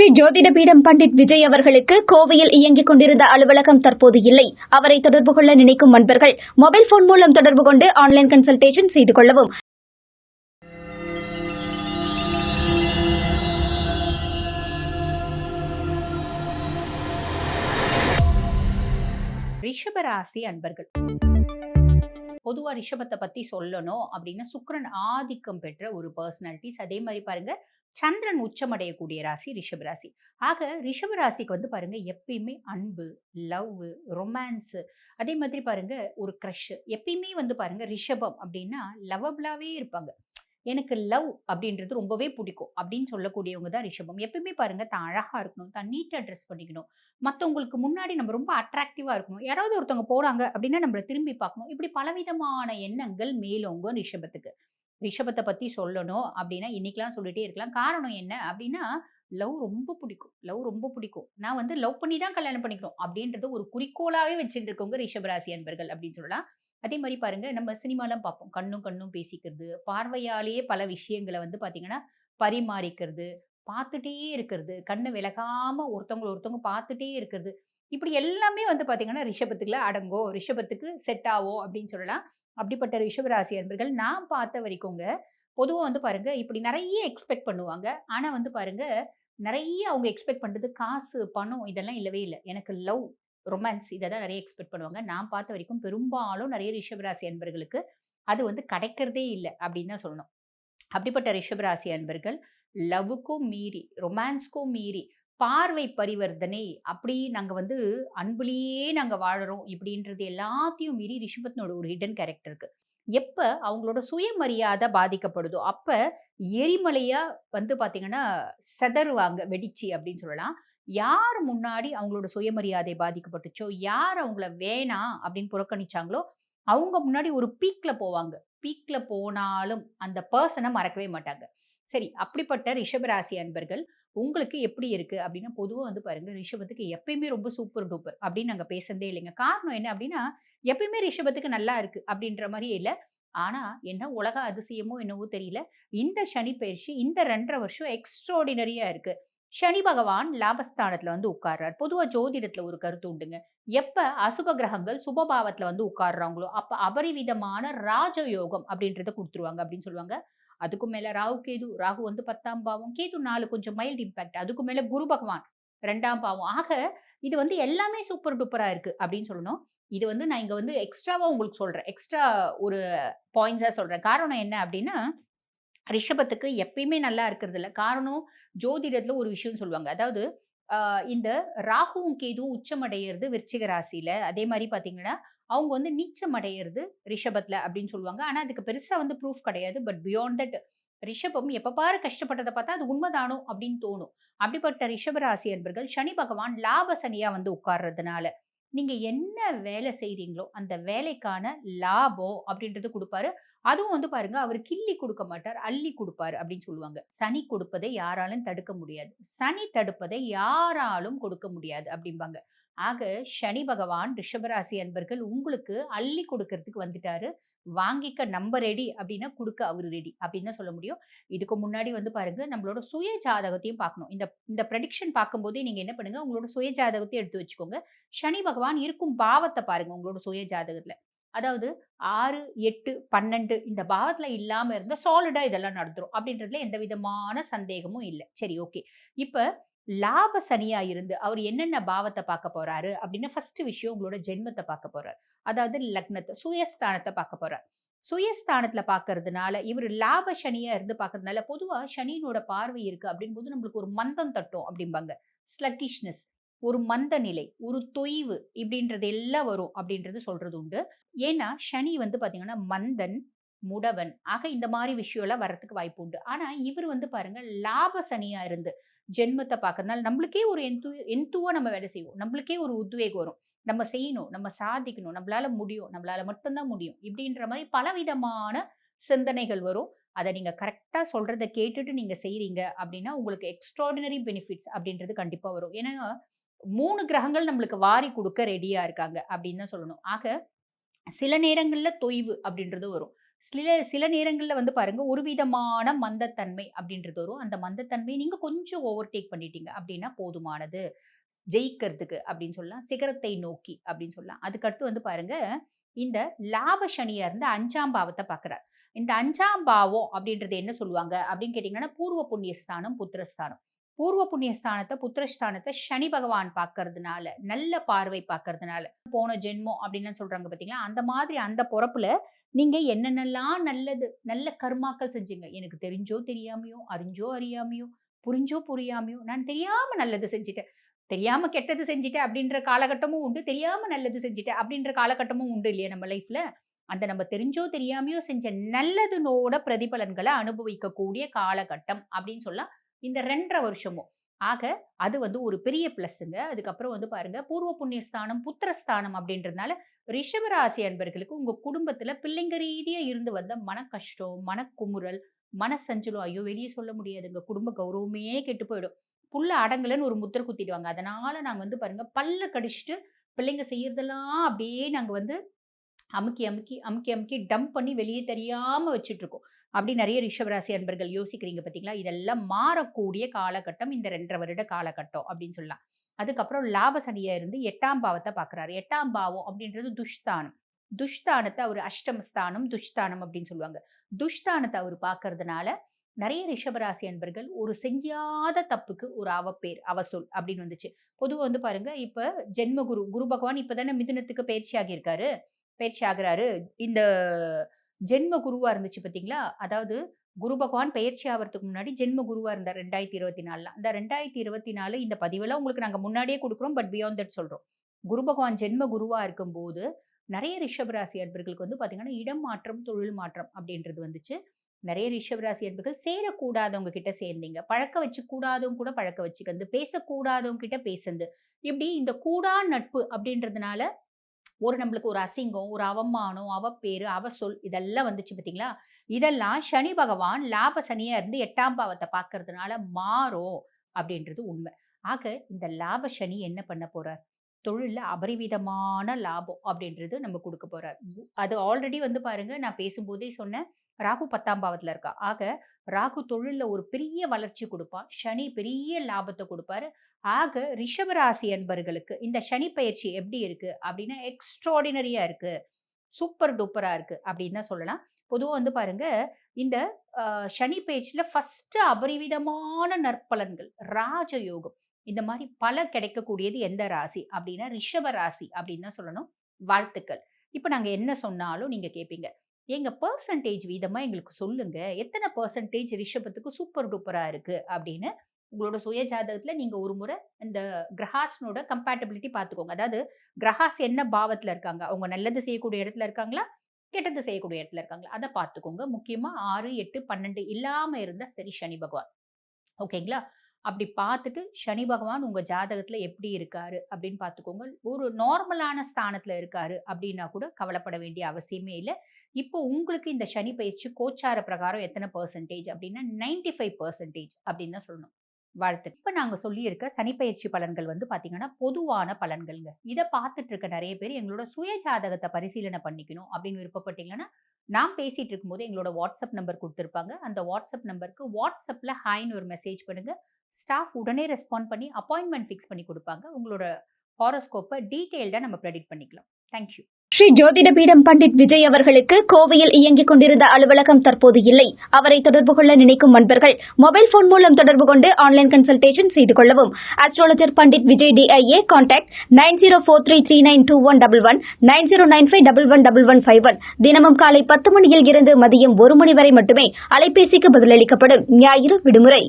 ஸ்ரீ ஜோதிடபீடம் பண்டிட் விஜய் அவர்களுக்கு கோவையில் இயங்கிக் கொண்டிருந்த அலுவலகம் தற்போது இல்லை. அவரை தொடர்பு கொள்ள நினைக்கும் நண்பர்கள் மொபைல் போன் மூலம் தொடர்பு கொண்டு ஆன்லைன் கன்சல்டேஷன் செய்து கொள்ளவும். ரிஷபராசி அன்பர்கள். பொதுவாக ரிஷபத்தை பற்றி சொல்லணும் அப்படின்னா சுக்கரன் ஆதிக்கம் பெற்ற ஒரு பர்சனாலிட்டிஸ் அதே மாதிரி பாருங்கள் சந்திரன் உச்சமடையக்கூடிய ராசி ரிஷபராசி ஆக ரிஷபராசிக்கு வந்து பாருங்க எப்பயுமே அன்பு லவ் ரொமான்ஸு அதே மாதிரி பாருங்க ஒரு க்ரஷ் எப்பயுமே வந்து பாருங்க ரிஷபம் அப்படின்னா லவபிளாவே இருப்பாங்க. எனக்கு லவ் அப்படின்றது ரொம்பவே பிடிக்கும் அப்படின்னு சொல்லக்கூடியவங்க தான் ரிஷபம். எப்பயுமே பாருங்க தான் அழகா இருக்கணும் தான் நீட்டாக ட்ரெஸ் பண்ணிக்கணும். மற்றவங்களுக்கு முன்னாடி நம்ம ரொம்ப அட்ராக்டிவாக இருக்கணும். யாராவது ஒருத்தவங்க போகிறாங்க அப்படின்னா நம்மளை திரும்பி பார்க்கணும். இப்படி பலவிதமான எண்ணங்கள் மேலோங்கும் ரிஷபத்துக்கு. ரிஷபத்தை பற்றி சொல்லணும் அப்படின்னா இன்றைக்கெலாம் சொல்லிட்டே இருக்கலாம். காரணம் என்ன அப்படின்னா லவ் ரொம்ப பிடிக்கும். லவ் ரொம்ப பிடிக்கும். நான் வந்து லவ் பண்ணி தான் கல்யாணம் பண்ணிக்கணும் அப்படின்றது ஒரு குறிக்கோளாகவே வச்சுட்டு இருக்கவங்க ரிஷபராசி அன்பர்கள் அப்படின்னு சொல்லலாம். அதே மாதிரி பாருங்க நம்ம சினிமாலாம் பார்ப்போம். கண்ணும் கண்ணும் பேசிக்கிறது பார்வையாலேயே பல விஷயங்களை வந்து பார்த்தீங்கன்னா பரிமாறிக்கிறது பார்த்துட்டே இருக்கிறது. கண்ணு விலகாம ஒருத்தவங்களை ஒருத்தவங்க பார்த்துட்டே இருக்கிறது. இப்படி எல்லாமே வந்து பார்த்தீங்கன்னா ரிஷபத்துக்குள்ள அடங்கோ ரிஷபத்துக்கு செட் ஆகும் அப்படின்னு சொல்லலாம். அப்படிப்பட்ட ரிஷபராசி அன்பர்கள் நான் பார்த்த வரைக்குங்க பொதுவாக வந்து பாருங்க இப்படி நிறைய எக்ஸ்பெக்ட் பண்ணுவாங்க. ஆனால் வந்து பாருங்க நிறைய அவங்க எக்ஸ்பெக்ட் பண்ணுறது காசு பணம் இதெல்லாம் இல்லவே இல்லை. எனக்கு லவ் ரொமான்ஸ் இதை தான் நிறைய எக்ஸ்பெக்ட் பண்ணுவாங்க. நான் பார்த்த வரைக்கும் பெரும்பாலும் நிறைய ரிஷபராசி அன்பர்களுக்கு அது வந்து கிடைக்கிறதே இல்லை அப்படின்னு தான் சொல்லணும். அப்படிப்பட்ட ரிஷபராசி அன்பர்கள் லவ்வுக்கும் மீறி ரொமான்ஸ்க்கும் மீறி பார்வை பரிவர்த்தனை அப்படி நாங்கள் வந்து அன்புலேயே நாங்கள் வாழறோம் இப்படின்றது எல்லாத்தையும் மீறி ரிஷபத்தினோட ஒரு ஹிடன் கேரக்டர் இருக்கு. எப்போ அவங்களோட சுயமரியாதை பாதிக்கப்படுதோ அப்போ எரிமலையாக வந்து பார்த்தீங்கன்னா செதறுவாங்க வெடிச்சு அப்படின்னு சொல்லலாம். யார் முன்னாடி அவங்களோட சுயமரியாதை பாதிக்கப்பட்டுச்சோ யார் அவங்கள வேணாம் அப்படின்னு புறக்கணிச்சாங்களோ அவங்க முன்னாடி ஒரு பீக்கில் போவாங்க. பீக்கில் போனாலும் அந்த பர்சனை மறக்கவே மாட்டாங்க. சரி அப்படிப்பட்ட ரிஷபராசி அன்பர்கள் உங்களுக்கு எப்படி இருக்கு? அப்படின்னா பொதுவாக வந்து பாருங்க ரிஷபத்துக்கு எப்பயுமே ரொம்ப சூப்பர் டூப்பர் அப்படின்னு நாங்கள் பேசுறதே இல்லைங்க. காரணம் என்ன அப்படின்னா எப்பயுமே ரிஷபத்துக்கு நல்லா இருக்கு அப்படின்ற மாதிரியே இல்லை. ஆனால் என்ன உலக அதிசயமோ என்னவோ தெரியல இந்த சனி பயிற்சி இந்த ரெண்டரை வருஷம் எக்ஸ்ட்ராடினரியா இருக்கு. சனி பகவான் லாபஸ்தானத்தில் வந்து உட்கார்றார். பொதுவாக ஜோதிடத்தில் ஒரு கருத்து உண்டுங்க. எப்போ அசுப கிரகங்கள் சுபபாவத்தில் வந்து உட்கார்றாங்களோ அப்போ அபரிவிதமான ராஜயோகம் அப்படின்றத கொடுத்துருவாங்க அப்படின்னு சொல்லுவாங்க. அதுக்கும் மேல ராகு கேது ராகு வந்து பத்தாம் பாவம் கேது நாலு கொஞ்சம் மைல்டு இம்பாக்ட் அதுக்கும் மேல குரு பகவான் ரெண்டாம் பாவம். ஆக இது வந்து எல்லாமே சூப்பர் டூப்பரா இருக்கு அப்படின்னு சொல்லணும். இது வந்து நான் இங்க வந்து எக்ஸ்ட்ராவா உங்களுக்கு சொல்றேன். எக்ஸ்ட்ரா ஒரு பாயிண்ட்ஸா சொல்றேன். காரணம் என்ன அப்படின்னா ரிஷபத்துக்கு எப்பயுமே நல்லா இருக்கிறது இல்லை. காரணம் ஜோதிடத்துல ஒரு விஷயம் சொல்லுவாங்க. அதாவது இந்த ராகுவும் கேதுவும் உச்சமடைகிறது விருச்சிக ராசியில. அதே மாதிரி பாத்தீங்கன்னா அவங்க வந்து நீச்சம் அடையிறது ரிஷபத்துல அப்படின்னு சொல்லுவாங்க. ஆனா அதுக்கு பெருசா வந்து ப்ரூஃப் கிடையாது. பட் பியாண்ட் தட் ரிஷபம் எப்ப பாரு கஷ்டப்பட்டதை பார்த்தா அது உண்மைதானோ அப்படின்னு தோணும். அப்படிப்பட்ட ரிஷபராசி என்பர்கள் சனி பகவான் லாப சனியா வந்து உட்கார்றதுனால. நீங்க என்ன வேலை செய்கிறீங்களோ அந்த வேலைக்கான லாபம் அப்படின்றது கொடுப்பாரு. அதுவும் வந்து பாருங்க அவர் கிள்ளி கொடுக்க மாட்டார் அள்ளி கொடுப்பாரு அப்படின்னு சொல்லுவாங்க. சனி கொடுப்பதை யாராலும் தடுக்க முடியாது. சனி தடுப்பதை யாராலும் கொடுக்க முடியாது அப்படிம்பாங்க. ஆக சனி பகவான் ரிஷபராசி அன்பர்கள் உங்களுக்கு அள்ளி கொடுக்கறதுக்கு வந்துட்டாரு. வாங்கிக்க நம்ம ரெடி அப்படின்னா கொடுக்க அவர் ரெடி அப்படின்னு தான் சொல்ல முடியும். இதுக்கு முன்னாடி வந்து பாருங்க நம்மளோட சுய ஜாதகத்தையும் பார்க்கணும். இந்த இந்த ப்ரெடிக்ஷன் பார்க்கும்போதே நீங்க என்ன பண்ணுங்க உங்களோட சுய ஜாதகத்தையும் எடுத்து வச்சுக்கோங்க. சனி பகவான் இருக்கும் பாவத்தை பாருங்க உங்களோட சுய ஜாதகத்துல. அதாவது ஆறு எட்டு பன்னெண்டு இந்த பாவத்துல இல்லாம இருந்தா சாலிடா இதெல்லாம் நடந்துடும் அப்படின்றதுல எந்த விதமான சந்தேகமும் இல்லை. சரி ஓகே இப்போ லாப சனியா இருந்து அவர் என்னென்ன பாவத்தை பார்க்க போறாரு அப்படின்னு ஃபர்ஸ்ட் விஷயம் உங்களோட ஜென்மத்தை பார்க்க போறாரு. அதாவது லக்னத்தை சுயஸ்தானத்தை பார்க்க போறார். சுயஸ்தானத்துல பாக்குறதுனால இவர் லாப சனியா இருந்து பாக்குறதுனால பொதுவா சனியினோட பார்வை இருக்கு அப்படின் போது நம்மளுக்கு ஒரு மந்தம் தட்டும் அப்படிம்பாங்க. ஸ்லக்கிஷ்னஸ் ஒரு மந்த நிலை ஒரு தொய்வு இப்படின்றது எல்லாம் வரும் அப்படின்றது சொல்றது உண்டு. ஏன்னா சனி வந்து பாத்தீங்கன்னா மந்தன் முடவன் ஆக இந்த மாதிரி விஷயம் எல்லாம் வர்றதுக்கு வாய்ப்பு உண்டு. ஆனா இவர் வந்து பாருங்க லாப சனியா இருந்து ஜென்மத்தை பார்க்கறதுனால நம்மளுக்கே ஒரு எந்து எந்துவா நம்ம வேலை செய்வோம். நம்மளுக்கே ஒரு உத்வேகம் வரும். நம்ம செய்யணும் நம்ம சாதிக்கணும் நம்மளால முடியும் நம்மளால மட்டும்தான் முடியும் இப்படின்ற மாதிரி பலவிதமான சிந்தனைகள் வரும். அதை நீங்க கரெக்டா சொல்கிறத கேட்டுட்டு நீங்க செய்றீங்க அப்படின்னா உங்களுக்கு எக்ஸ்ட்ராடினரி பெனிஃபிட்ஸ் அப்படின்றது கண்டிப்பா வரும். ஏன்னா மூணு கிரகங்கள் நம்மளுக்கு வாரி கொடுக்க ரெடியா இருக்காங்க அப்படின்னு தான் சொல்லணும். ஆக சில நேரங்கள்ல தொய்வு அப்படின்றது வரும். சில சில நேரங்களில் வந்து பாருங்கள் ஒரு விதமான மந்தத்தன்மை அப்படின்றது வரும். அந்த மந்தத்தன்மையை நீங்கள் கொஞ்சம் ஓவர்டேக் பண்ணிட்டீங்க அப்படின்னா போதுமானது. ஜெயிக்கிறதுக்கு அப்படின்னு சொல்லலாம். சிகரத்தை நோக்கி அப்படின்னு சொல்லலாம். அதுக்கடுத்து வந்து பாருங்க இந்த லாப சனியா இருந்து அஞ்சாம் பாவத்தை பார்க்கறார். இந்த அஞ்சாம் பாவம் அப்படின்றது என்ன சொல்லுவாங்க அப்படின்னு கேட்டிங்கன்னா பூர்வ புண்ணியஸ்தானம் புத்திரஸ்தானம் பூர்வ புண்ணியஸ்தானத்தை புத்திரஸ்தானத்தை சனி பகவான் பார்க்கறதுனால நல்ல பார்வை பார்க்கறதுனால போன ஜென்மம் அப்படின்லாம் சொல்றாங்க பார்த்தீங்களா அந்த மாதிரி அந்த பொறப்புல நீங்க என்னென்னலாம் நல்லது நல்ல கர்மாக்கள் செஞ்சீங்க? எனக்கு தெரிஞ்சோ தெரியாமையோ அறிஞ்சோ அறியாமையோ புரிஞ்சோ புரியாமையோ நான் தெரியாம நல்லது செஞ்சுட்டேன். தெரியாம கெட்டது செஞ்சுட்டேன் அப்படின்ற காலகட்டமும் உண்டு. தெரியாம நல்லது செஞ்சுட்டேன் அப்படின்ற காலகட்டமும் உண்டு இல்லையா நம்ம லைஃப்ல அந்த நம்ம தெரிஞ்சோ தெரியாமையோ செஞ்ச நல்லதுனோட பிரதிபலன்களை அனுபவிக்கக்கூடிய காலகட்டம் அப்படின்னு சொல்லலாம். இந்த ரெண்டரை வருஷமும். ஆக அது வந்து ஒரு பெரிய பிளஸ்ங்க அதுக்கப்புறம் வந்து பாருங்க பூர்வ புண்ணியஸ்தானம் புத்திரஸ்தானம் அப்படின்றதுனால ரிஷபராசி அன்பர்களுக்கு உங்க குடும்பத்துல பிள்ளைங்க ரீதியா இருந்து வந்த மன கஷ்டம் மனக்குமுறல் மனசஞ்சலம் ஐயோ! வெளியே சொல்ல முடியாதுங்க. குடும்ப கௌரவமே கெட்டு போயிடும். புள்ள அடங்கலன்னு ஒரு முத்திரை குத்திடுவாங்க. அதனால நாங்க வந்து பாருங்க பல்ல கடிச்சிட்டு பிள்ளைங்க செய்யறதெல்லாம் அப்படியே நாங்க வந்து அமுக்கி அமுக்கி அமுக்கி அமுக்கி டம்ப் பண்ணி வெளியே தெரியாம வச்சுட்டு இருக்கோம். அப்படி நிறைய ரிஷபராசி அன்பர்கள் யோசிக்கிறீங்க பார்த்தீங்களா? இதெல்லாம் மாறக்கூடிய காலகட்டம் இந்த ரெண்டரை வருட காலகட்டம் அப்படின்னு சொல்லலாம். அதுக்கப்புறம் லாப சனியா இருந்து எட்டாம் பாவத்தை பார்க்குறாரு. எட்டாம் பாவம் அப்படின்றது துஷ்தானம். துஷ்தானத்தை அவர் அஷ்டமஸ்தானம் துஷ்தானம் அப்படின்னு சொல்லுவாங்க. துஷ்தானத்தை அவர் பார்க்கறதுனால நிறைய ரிஷபராசி அன்பர்கள் ஒரு செஞ்சாத தப்புக்கு ஒரு அவப்பேர் அவசொல் அப்படின்னு வந்துச்சு. பொதுவாக வந்து பாருங்க இப்போ ஜென்ம குரு பகவான் இப்போ தானே மிதுனத்துக்கு பயிற்சி ஆகியிருக்காரு பயிற்சி ஆகுறாரு இந்த ஜென்ம குருவா இருந்துச்சு பாத்தீங்களா? அதாவது குரு பகவான் பயிற்சி ஆகிறதுக்கு முன்னாடி ஜென்ம குருவா இருந்தார் ரெண்டாயிரத்தி இருபத்தி நாலுல அந்த ரெண்டாயிரத்தி இருபத்தி நாலு இந்த பதிவெல்லாம் உங்களுக்கு நாங்க முன்னாடியே கொடுக்குறோம். பட் பியாண்ட் தட் சொல்றோம். குரு பகவான் ஜென்ம குருவா இருக்கும்போது நிறைய ரிஷபராசி அன்பர்களுக்கு வந்து பாத்தீங்கன்னா இடம் மாற்றம் தொழில் மாற்றம் அப்படின்றது வந்துச்சு. நிறைய ரிஷபராசி அன்பர்கள் சேரக்கூடாதவங்க கிட்ட சேர்ந்தீங்க. பழக்க வச்சு கூடாதவங்க கூட பழக்க வச்சுக்கந்து பேசக்கூடாதவங்க கிட்ட பேசுந்து இப்படி இந்த கூடா நட்பு அப்படின்றதுனால ஒரு நம்மளுக்கு ஒரு அசிங்கம் ஒரு அவமானம் அவப்பேரு அவசொல் இதெல்லாம் வந்துச்சு பார்த்தீங்களா? இதெல்லாம் சனி பகவான் லாப சனியாக இருந்து எட்டாம் பாவத்தை பார்க்கறதுனால மாறும் அப்படின்றது உண்மை. ஆக இந்த லாப சனி என்ன பண்ண போறார்? தொழிலில் அபரிவிதமான லாபம் அப்படின்றது நம்ம கொடுக்க போறார். அது ஆல்ரெடி வந்து பாருங்க நான் பேசும்போதே சொன்னேன் ராகு பத்தாம் பாவத்தில் இருக்கா. ஆக ராகு தொழிலில் ஒரு பெரிய வளர்ச்சி கொடுப்பான். சனி பெரிய லாபத்தை கொடுப்பாரு. ஆக ரிஷபராசி என்பர்களுக்கு இந்த சனி பயிற்சி எப்படி இருக்கு? அப்படின்னா எக்ஸ்ட்ராடினரியா இருக்கு. சூப்பர் டூப்பராக இருக்கு அப்படின்னு தான் சொல்லலாம். பொதுவாக வந்து பாருங்க இந்த சனி பயிற்சியில் ஃபஸ்ட்டு அபரிவிதமான நற்பலன்கள் ராஜயோகம் இந்த மாதிரி பல கிடைக்கக்கூடியது எந்த ராசி? அப்படின்னா ரிஷப ராசி அப்படின்னு தான் சொல்லணும். வாழ்த்துக்கள். இப்போ நாங்கள் என்ன சொன்னாலும் நீங்கள் கேட்பீங்க எங்கள் பர்சன்டேஜ் வீதமாக எங்களுக்கு சொல்லுங்கள் எத்தனை பர்சன்டேஜ் ரிஷபத்துக்கு சூப்பர் டூப்பராக இருக்குது அப்படின்னு உங்களோட சுய ஜாதகத்தில் நீங்கள் ஒரு முறை இந்த கிரஹாஸ்னோட கம்பேட்டபிலிட்டி பார்த்துக்கோங்க அதாவது கிரஹாஸ் என்ன பாவத்தில் இருக்காங்க? அவங்க நல்லது செய்யக்கூடிய இடத்துல இருக்காங்களா? கெட்டது செய்யக்கூடிய இடத்துல இருக்காங்களா? அதை பார்த்துக்கோங்க முக்கியமாக ஆறு எட்டு பன்னெண்டு இல்லாமல் இருந்தால் சரி சனி பகவான். ஓகேங்களா? அப்படி பார்த்துட்டு சனி பகவான் உங்க ஜாதகத்துல எப்படி இருக்காரு? அப்படின்னு பார்த்துக்கோங்க. ஒரு நார்மலான ஸ்தானத்துல இருக்காரு அப்படின்னா கூட கவலைப்பட வேண்டிய அவசியமே இல்லை. இப்போ உங்களுக்கு இந்த சனி பயிற்சி கோச்சார பிரகாரம் எத்தனை பர்சன்டேஜ் அப்படின்னா நைன்டி ஃபைவ் பர்சன்டேஜ் அப்படின்னு தான் சொல்லணும். வாழ்த்து இப்போ நாங்கள் சொல்லியிருக்க சனிப்பயிற்சி பலன்கள் வந்து பார்த்தீங்கன்னா பொதுவான பலன்கள்ங்க. இதை பார்த்துட்டு இருக்க நிறைய பேர் எங்களோட சுய ஜாதகத்தை பரிசீலனை பண்ணிக்கணும் அப்படின்னு விருப்பப்பட்டீங்கன்னா நான் பேசிட்டு இருக்கும்போது எங்களோட வாட்ஸ்அப் நம்பர் கொடுத்துருப்பாங்க. அந்த வாட்ஸ்அப் நம்பருக்கு வாட்ஸ்அப்பில் ஹாய்னு ஒரு மெசேஜ் பண்ணுங்க. ஸ்டாஃப் உடனே ரெஸ்பாண்ட் பண்ணி அப்பாயின்மெண்ட் ஃபிக்ஸ் பண்ணி கொடுப்பாங்க. உங்களோட ஹாரோஸ்கோப்பை டீட்டெயில்டாக நம்ம ப்ரெடிக்ட் பண்ணிக்கலாம். தேங்க்யூ. ஸ்ரீ ஜோதிட பீடம் பண்டிட் விஜய் அவர்களுக்கு கோவையில் இயங்கிக் கொண்டிருந்த அலுவலகம் தற்போது இல்லை. அவரை தொடர்பு கொள்ள நினைக்கும் நண்பர்கள் மொபைல் போன் மூலம் தொடர்பு கொண்டு ஆன்லைன் கன்சல்டேஷன் செய்து கொள்ளவும். Astrologer Pandit Vijay டிஐஏ contact nine zero four three three nine two one double one nine zero nine five double one double one five one. தினமும் காலை பத்து மணியில் இருந்து மதியம் ஒரு மணி வரை மட்டுமே அலைபேசிக்கு பதிலளிக்கப்படும் ஞாயிறு விடுமுறை.